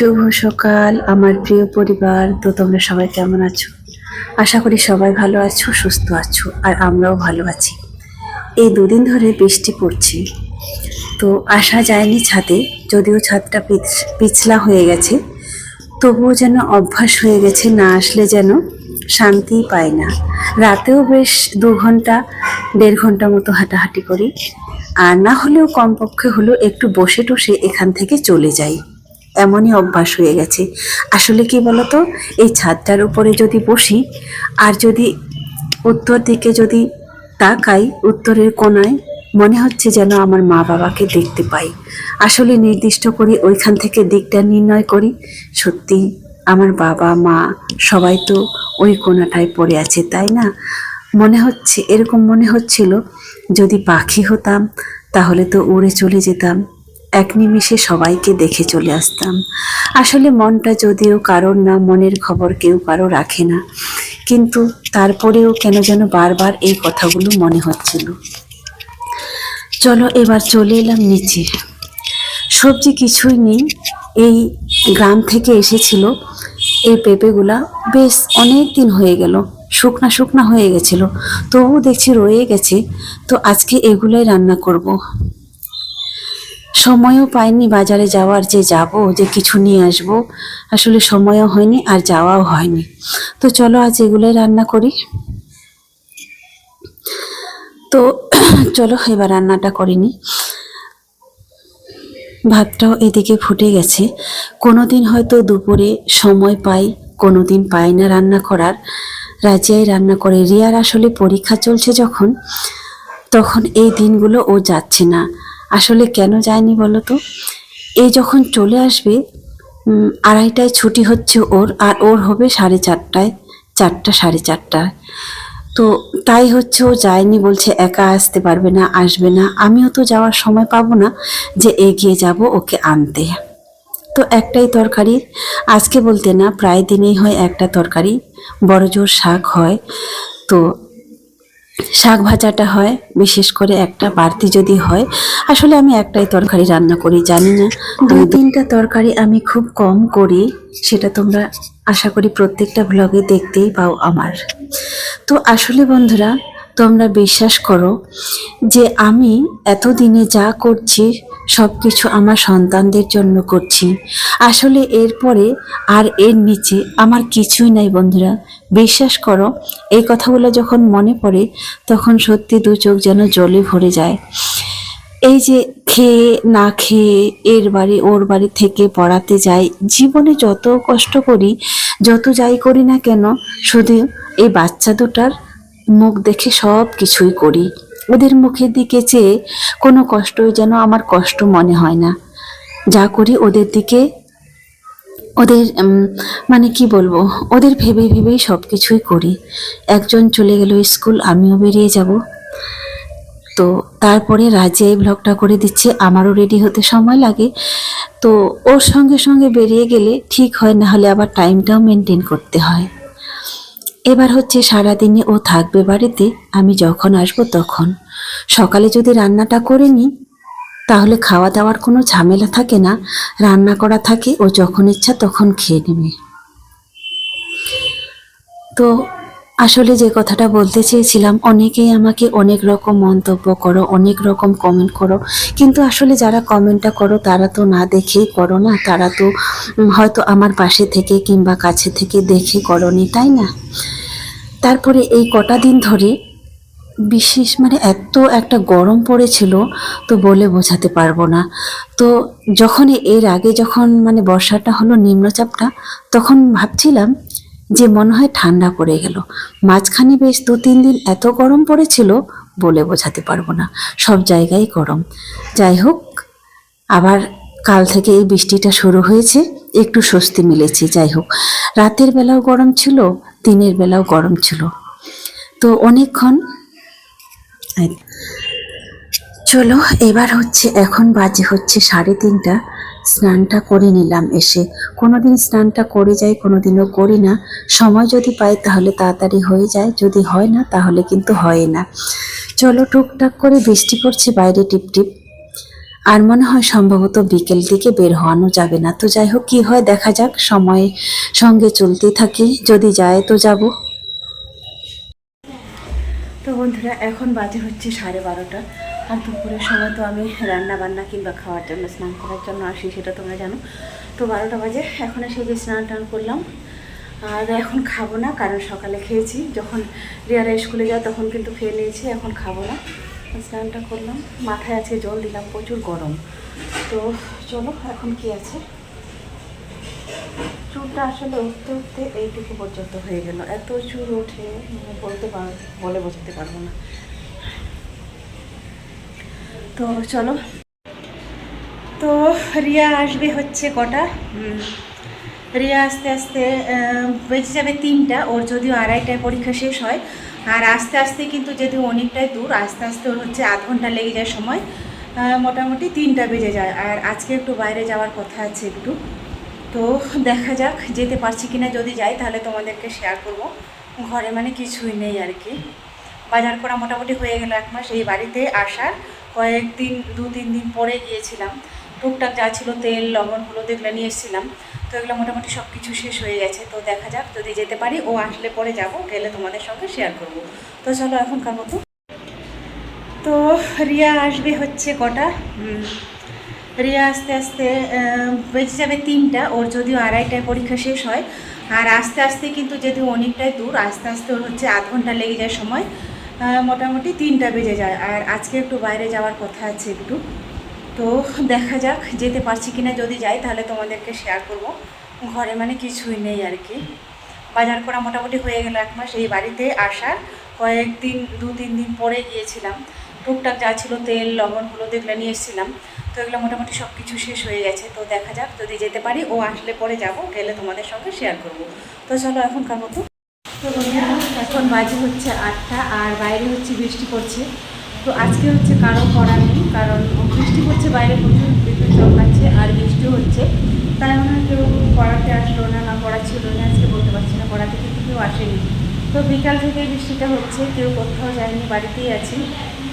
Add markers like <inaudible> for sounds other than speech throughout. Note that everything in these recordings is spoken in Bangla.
শুভ সকাল, আমার প্রিয় পরিবার। তো তোমরা সবাই কেমন আছো? আশা করি সবাই ভালো আছো, সুস্থ আছো, আর আমরাও ভালো আছি। এই দুদিন ধরে বৃষ্টি পড়ছে। তো আসা যায়নি ছাদে, যদিও ছাদটা পিছ- পিছলা হয়ে গেছে। তবুও যেন অভ্যাস হয়ে গেছে, না আসলে যেন শান্তিই পায় না। রাতেও বেশ দু ঘণ্টা, দেড় ঘণ্টা মতো হাঁটাহাঁটি করি। আর না হলেও কমপক্ষে হলেও একটু বসে টসে এখান থেকে চলে যাই। এমনই অভ্যাস হয়ে গেছে। আসলে কি বলতো? এই ছাদটার উপরে যদি বসি, আর যদি উত্তর দিকে যদি তাকাই, উত্তরের কোনায় মনে হচ্ছে যেন আমার মা বাবাকে দেখতে পাই। আসলে নির্দিষ্ট করি ওইখান থেকে দিকটা নির্ণয় করি, সত্যি আমার বাবা, মা সবাই তো ওই কোনাটায় পড়ে আছে, তাই না? মনে হচ্ছে, এরকম মনে হচ্ছিল, যদি পাখি হতাম, তাহলে তো উড়ে চলে যেতাম। এক নিমিষে সবাইকে দেখে চলে আসতাম। আসলে মনটা যদিও কারোর না, মনের খবর কেউ কারও রাখে না। কিন্তু তারপরেও কেন যেন বারবার এই কথাগুলো মনে হচ্ছিল। চলো এবার চলে এলাম নিচে। সবজি কিছুই নেই। এই গ্রাম থেকে এসেছিল এই পেঁপেগুলা। বেশ অনেক দিন হয়ে গেল। শুকনা শুকনা হয়ে গেছিল। তবু দেখছি রয়ে গেছে। তো আজকে এগুলাই রান্না করব। সময়ও পাইনি বাজারে যাওয়ার যে যাব, যে কিছু নিয়ে আসব। আসলে সময়ও হয়নি আর যাওয়াও হয়নি। তো চলো আজ এগুলোই রান্না করি। তো <clears throat> চলো এবার রান্নাটা করিনি ভাতটাও এদিকে ফুটে গেছে। কোনো দিন হয়তো দুপুরে সময় পাই কোনো দিন পাই না রান্না করার। রাজিয়াই রান্না করে। রিয়ার আসলে পরীক্ষা চলছে যখন, তখন এই দিনগুলো ও যাচ্ছে না। আসলে কেন যায়নি বলো তো? এই যখন চলে আসবে আড়াইটায় ছুটি হচ্ছে ওর, আর ওর হবে সাড়ে চারটায়, চারটা সাড়ে চারটায়। তো তাই হচ্ছে ও যায়নি বলছে, একা আসতে পারবে না, আসবে না। আমিও তো যাওয়ার সময় পাবো না যে এগিয়ে যাব ওকে আনতে। তো একটাই তরকারি, আজকে বলতে না, প্রায় দিনেই হয় একটা তরকারি বড় জোর শাক হয়। তো শাক ভাজাটা হয়, বিশেষ করে একটা বাড়তি যদি হয়। আসলে আমি একটাই তরকারি রান্না করি, জানি না। দুই তিনটা তরকারি আমি খুব কম করি, সেটা তোমরা আশা করি প্রত্যেকটা ব্লগে দেখতেই পাও আমার। তো আসলে বন্ধুরা, তোমরা বিশ্বাস করো যে আমি এতদিনে যা করছি সব কিছু আমার সন্তানদের জন্য করছি। আসলে এরপরে আর এর নিচে আমার কিছুই নাই বন্ধুরা। বিশ্বাস করো, এই কথাগুলো যখন মনে পড়ে, তখন সত্যি দু চোখ যেন জলে ভরে যায়। এই যে খেয়ে, না খেয়ে, এর বাড়ি, ওর বাড়ি থেকে পড়াতে যাই, জীবনে যত কষ্ট করি, যত যাই করি না কেন, শুধু এই বাচ্চা দুটার মুখ দেখে সব কিছুই করি। ওদের মুখের দিকে চেয়ে কোনো কষ্টই যেন আমার কষ্ট মনে হয় না। যা করি ওদের দিকে, ওদের মানে কি বলব, ওদের ভেবে ভেবেই সব কিছুই করি। একজন চলে গেল স্কুল, আমিও বেরিয়ে যাব। তো তারপরে রাজে এই ব্লগটা করে দিচ্ছে, আমারও রেডি হতে সময় লাগে। তো ওর সঙ্গে সঙ্গে বেরিয়ে গেলে ঠিক হয় না হলে আবার টাইমটাও মেনটেন করতে হয়। এবার হচ্ছে সারাদিনে ও থাকবে বাড়িতে, আমি যখন আসব তখন। সকালে যদি রান্নাটা করে নিই, তাহলে খাওয়া দাওয়ার কোনো ঝামেলা থাকে না, রান্না করা থাকে, ও যখন ইচ্ছা তখন খেয়ে নেবে। তো আসলে যে কথাটা বলতে চেয়েছিলাম, অনেকেই আমাকে অনেক রকম মন্তব্য করো, অনেক রকম কমেন্ট করো। কিন্তু আসলে যারা কমেন্টটা করো, তারা তো না দেখেই করো না। তারা তো হয়তো আমার পাশে থেকে কিংবা কাছে থেকে দেখে করনি, তাই না? তারপরে এই কটা দিন ধরে বিশেষ মানে এত একটা গরম পড়েছিল, তো বলে বোঝাতে পারব না। তো যখন এর আগে যখন মানে বর্ষাটা হলো নিম্নচাপটা, তখন ভাবছিলাম যে মনে হয় ঠান্ডা পড়ে গেল। মাঝখানে বেশ দু তিন দিন এত গরম পড়েছিল বলে বোঝাতে পারব না। সব জায়গায় গরম। যাই হোক, আবার কাল থেকে এই বৃষ্টিটা শুরু হয়েছে, একটু স্বস্তি মিলেছে। যাই হোক, রাতের বেলাও গরম ছিল, দিনের বেলাও গরম ছিল। তো অনেকক্ষণ চলো, এবার হচ্ছে, এখন বাজে হচ্ছে সাড়ে তিনটা। স্নানটা করে নিলাম এসে। কোনোদিন স্নানটা করে যাই কোনোদিনও করি না। সময় যদি পাই তাহলে তাড়াতাড়ি হয়ে যায়, যদি হয় না তাহলে কিন্তু হয় না। চলো টুকটাক করে বৃষ্টি পড়ছে বাইরে টিপ টিপ আর মনে হয় সম্ভবত বিকেল দিকে বের হওয়ানো যাবে না। তো যাই হোক, কি হয় দেখা যাক, সময় সঙ্গে চলতে থাকি। যদি যায় তো যাব। তো বন্ধুরা, এখন বাজে হচ্ছে সাড়ে বারোটা। আর দুপুরের সময় তো আমি রান্না বান্না কিংবা খাওয়ার জন্য স্নান করার জন্য আসি, সেটা তোমরা জানো। তো বারোটা বাজে, এখন এসে যে স্নান টান করলাম। আর এখন খাব না, কারণ সকালে খেয়েছি। যখন রিয়ারা স্কুলে যায় তখন কিন্তু খেয়ে নিয়েছি, এখন খাব না। স্নানটা করলাম। মাথায় আজকে জল দিলাম, প্রচুর গরম। তো চলো, এখন কি আছে? চুলটা আসলে উঠতে উঠতে এইটুকু পর্যন্ত হয়ে গেল। এত চুল ওঠে মানে বলতে পার, বলে বোঝাতে পারব না। তো চলো। তো রিয়া আসবে হচ্ছে কটা? রিয়া আস্তে আস্তে বেঁচে যাবে তিনটা। ওর যদিও আড়াইটায় পরীক্ষা শেষ হয়। আর আস্তে আস্তে কিন্তু যদি অনেকটাই দূর, আস্তে আস্তে ওর হচ্ছে আধ ঘণ্টা লেগে যায় সময়। মোটামুটি তিনটা বেজে যায়। আর আজকে একটু বাইরে যাওয়ার কথা আছে একটু। তো দেখা যাক, যেতে পারছি কিনা। যদি যাই, তাহলে তোমাদেরকে শেয়ার করব। ঘরে মানে কিছুই নেই আর কি। বাজার করা মোটামুটি হয়ে গেল এক মাস। এই বাড়িতে আসার কয়েকদিন, দু, তিন দিন পরে গিয়েছিলাম। টুকটাক যা ছিল তেল লবণ হলুদ এগুলো নিয়ে এসেছিলাম। তো এগুলো মোটামুটি সব কিছু শেষ হয়ে গেছে। তো দেখা যাক, যদি যেতে পারি, ও আসলে পরে যাব, গেলে তোমাদের সঙ্গে শেয়ার করব। তো চলো এখনকার মতো। তো রিয়া আসবে হচ্ছে কটা? রিয়া আস্তে আস্তে বেঁচে যাবে তিনটা, ওর যদিও আড়াইটায় পরীক্ষা শেষ হয়। আর আস্তে আস্তে কিন্তু যদি অনেকটাই দূর, আস্তে আস্তে ওর হচ্ছে আধ ঘণ্টা লেগে যায় সময় মোটামুটি তিনটা বেজে যায়। আর আজকে একটু বাইরে যাওয়ার কথা আছে একটু। তো দেখা যাক, যেতে পারছি কিনা যদি যাই, তাহলে তোমাদেরকে শেয়ার করব। ঘরে মানে কিছুই নেই আর কি। বাজার করা মোটামুটি হয়ে গেল এক মাস। এই বাড়িতে আসার কয়েকদিন দু তিন দিন পরে গিয়েছিলাম। টুকটাক যা ছিল তেল লবণ হলুদ এগুলো নিয়ে এসেছিলাম। এগুলো মোটামুটি সব কিছু শেষ হয়ে গেছে, তো দেখা যাক, যদি যেতে পারি, ও আসলে পরে যাব, গেলে তোমাদের সঙ্গে শেয়ার করব। তো চলো এখনকার মতো। তো এখন বাজে হচ্ছে আটটা, আর বাইরে হচ্ছে বৃষ্টি পড়ছে। তো আজকে হচ্ছে কারও পড়া নেই, কারণ বৃষ্টি পড়ছে, বাইরে প্রচুর বিদ্যুৎ চমকাচ্ছে, আর বৃষ্টিও হচ্ছে। তাই মনে হয় কেউ পড়াতে আসলো না না পড়া ছিল না, আজকে বলতে পারছি না, পড়াতে কিন্তু কেউ আসেনি। তো বিকাল থেকে বৃষ্টিটা হচ্ছে, কেউ কোথাও যায়নি, বাড়িতেই আছি।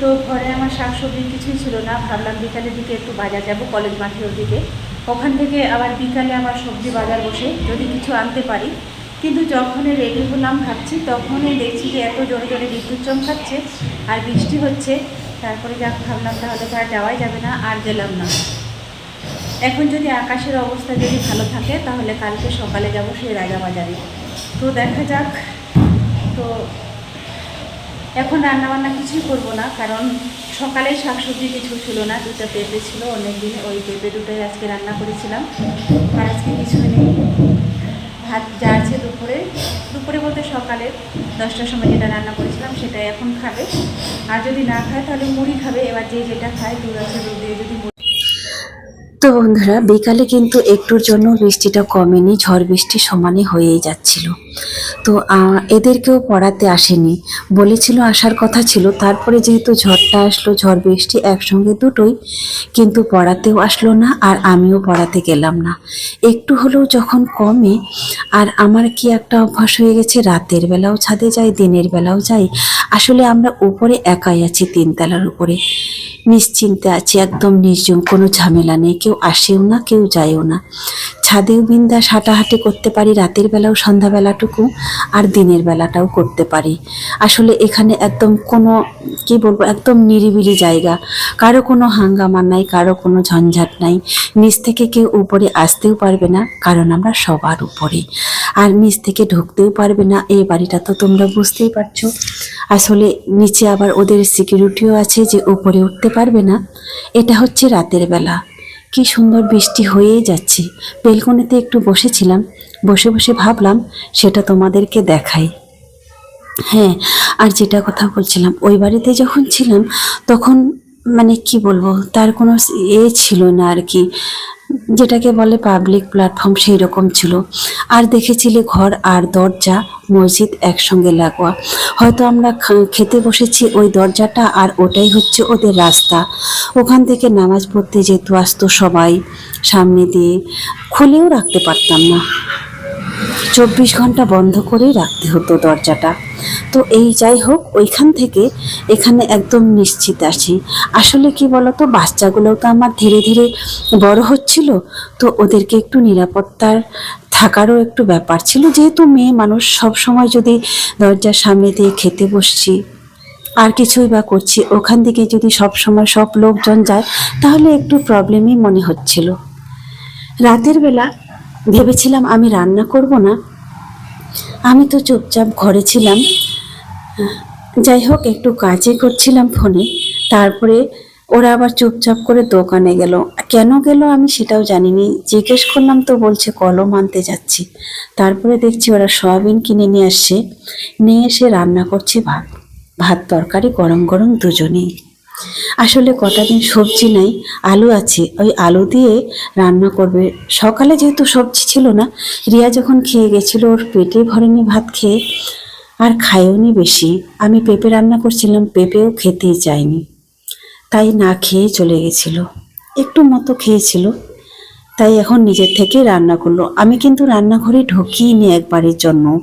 তো ঘরে আমার শাকসবজি কিছুই ছিল না। ভাবলাম বিকালের দিকে একটু বাজার যাব কলেজ মাঠের দিকে। ওখান থেকে আবার বিকালে আমার সবজি বাজার বসে যদি কিছু আনতে পারি। কিন্তু যখনই রেডি হলাম ভাবছি, তখনই দেখছি যে এত জোরে জোরে বিদ্যুৎ চমকাচ্ছে আর বৃষ্টি হচ্ছে। তারপরে যাক ভাবলাম তাহলে তো আর যাওয়াই যাবে না, আর গেলাম না। এখন যদি আকাশের অবস্থা যদি ভালো থাকে, তাহলে কালকে সকালে যাব সেই রাজাবাজারে। তো দেখা যাক। তো এখন রান্নাবান্না কিছুই করব না, কারণ সকালে শাকসবজি কিছু ছিল না দুটো পেঁপে ছিল অনেক দিন ওই পেঁপে দুটোই আজকে রান্না করেছিলাম, আর আজকে কিছুই নেই। ভাত যা আছে দুপুরে দুপুরে বলতে সকালে দশটার সময় যেটা রান্না করেছিলাম সেটাই এখন খাবে। আর যদি না খায় তাহলে মুড়ি খাবে, এবার যে যেটা খায় দুধ আছে দুধ দিয়ে যদি তো বন্ধুরা, বিকালে কিন্তু একটুর জন্য বৃষ্টিটা কমেনি, ঝড় বৃষ্টি সমানে হয়েই যাচ্ছিল। তো এদেরকেও পড়াতে আসেনি। বলেছিল আসার কথা ছিল, তারপরে যেহেতু ঝড়টা আসলো, ঝড় বৃষ্টি একসঙ্গে দুটোই কিন্তু পড়াতেও আসলো না আর আমিও পড়াতে গেলাম না। একটু হলেও যখন কমে, আর আমার কি একটা অভ্যাস হয়ে গেছে, রাতের বেলাও ছাদে যাই, দিনের বেলাও যাই, আসলে আমরা উপরে একাই আছি, তিনতলার উপরে। নিশ্চিন্তে আছি, একদম নির্জম কোনো ঝামেলা নেই, কেউ আসেও না, কেউ যায়ও না। ছাদেও বিন্দাস হাঁটাহাঁটি করতে পারি, রাতের বেলাও, সন্ধ্যাবেলাটুকু আর দিনের বেলাটাও করতে পারি। আসলে এখানে একদম কোনো, কি বলব, একদম নিরিবিলি জায়গা। কারও কোনো হাঙ্গামা নাই, কারও কোনো ঝঞ্ঝাট নাই। নিচ থেকে কেউ উপরে আসতেও পারবে না, কারণ আমরা সবার উপরে। আর নিচ থেকে ঢুকতেও পারবে না, এই বাড়িটা তো তোমরা বুঝতেই পারছ। আসলে নিচে আবার ওদের সিকিউরিটিও আছে যে উপরে উঠতে পারবে না। এটা হচ্ছে রাতের বেলা। কি সুন্দর বৃষ্টি হয়েই যাচ্ছে। বেলকনিতে একটু বসেছিলাম, বসে বসে ভাবলাম সেটা তোমাদেরকে দেখাই। হ্যাঁ আর যেটা কথা বলছিলাম, ওই বাড়িতে যখন ছিলাম তখন মানে কি বলব, তার কোনো এ ছিল না আর কি। যেটাকে বলে পাবলিক প্ল্যাটফর্ম সেই রকম ছিল। আর দেখেছিলে ঘর আর দরজা, মসজিদ একসঙ্গে লাগোয়া। হয়তো আমরা খেতে বসেছি ওই দরজাটা আর ওটাই হচ্ছে ওদের রাস্তা। ওখান থেকে নামাজ পড়তে যেত আসতো সবাই সামনে দিয়ে। খুলেও রাখতে পারতাম না। চব্বিশ ঘণ্টা বন্ধ করেই রাখতে হতো দরজাটা। তো এই যাই হোক, ওইখান থেকে এখানে একদম নিশ্চিত আছি। আসলে কি বলতো, বাচ্চাগুলোও তো আমার ধীরে ধীরে বড় হচ্ছিল, তো ওদেরকে একটু নিরাপত্তার থাকারও একটু ব্যাপার ছিল। যেহেতু মেয়ে মানুষ, সব সময় যদি দরজার সামনে দিয়ে খেতে বসছি, আর কিছুই বা করছি, ওখান থেকে যদি সব সময় সব লোকজন যায়, তাহলে একটু প্রবলেমই মনে হচ্ছিল। রাতের বেলা ভেবেছিলাম আমি রান্না করব না। আমি তো চুপচাপ ঘরে ছিলাম। যাই হোক, একটু কাজে করছিলাম ফোনে। তারপরে ওরা আবার চুপচাপ করে দোকানে গেল। কেন গেল আমি সেটাও জানিনি। জিজ্ঞেস করলাম তো, বলছে কলম আনতে যাচ্ছি। তারপরে দেখছি ওরা সয়াবিন কিনে নিয়ে আসছে। নিয়ে এসে রান্না করছে ভাত। ভাত তরকারি গরম গরম দুজনেই। আসলে কটা দিন সবজি নাই, আলু আছে, ওই আলু দিয়ে রান্না করবে। সকালে যেহেতু সবজি ছিল না, রিয়া যখন খেয়ে গেছিল, ওর পেটে ভরেনি ভাত খেয়ে, আর খায়ওনি বেশি। আমি পেঁপে রান্না করছিলাম, পেঁপেও খেতেই চায়নি তাই না খেয়ে চলে গেছিল। একটু মতো খেয়েছিল। তাই এখন নিজের থেকে রান্না করল। আমি কিন্তু রান্নাঘরে ঢুকিয়ে একবারের জন্য।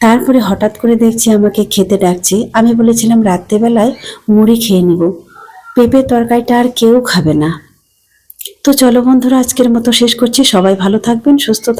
তারপরে হঠাৎ করে দেখছি আমাকে খেতে ডাকছে। আমি বলেছিলাম, রাত্রেবেলায় মুড়ি খেয়ে নিব। পেঁপে তরকারিটা আর কেউ খাবে না। তো চলো বন্ধুরা, আজকের মতো শেষ করছি। সবাই ভালো থাকবেন, সুস্থ